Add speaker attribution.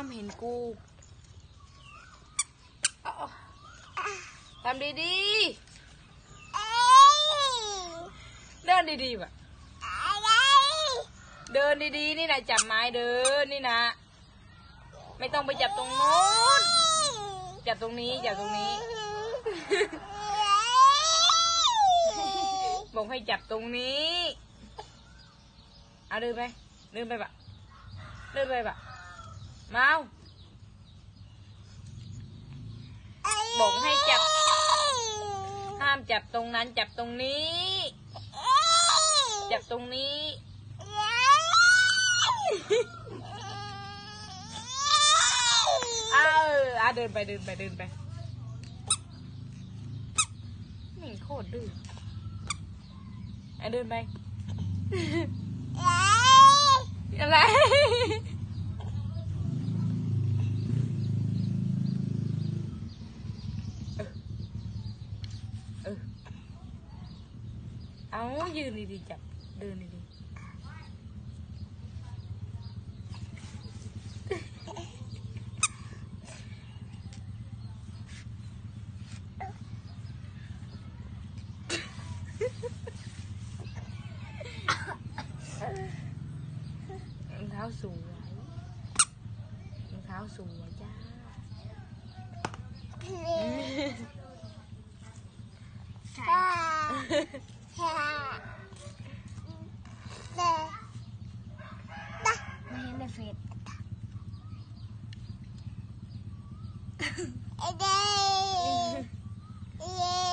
Speaker 1: ห้ามเห็นกูเอาทำดีๆ เดินดีๆว่ะเดินดีๆ นี่นะจับไม้เดินนี่นะ ไม่ต้องไปจับตรงโน้น จับตรงนี้ จับตรงนี้ บอกให้จับตรงนี้ เอาเดินไป เดินไปปะเดินไปปะ เมาบอกให้จับ ห้ามจับตรงนั้นจับตรงนี้ จับตรงนี้ เอออะเดินไปเดินไปเดินไปนี่โคตรดื้ออะเดินไปอะไร เออ เอายืนดีๆจับ เดินดีๆรองเท้าสวยรองเท้าสวยจ้า
Speaker 2: time. My hand is red. Yeah.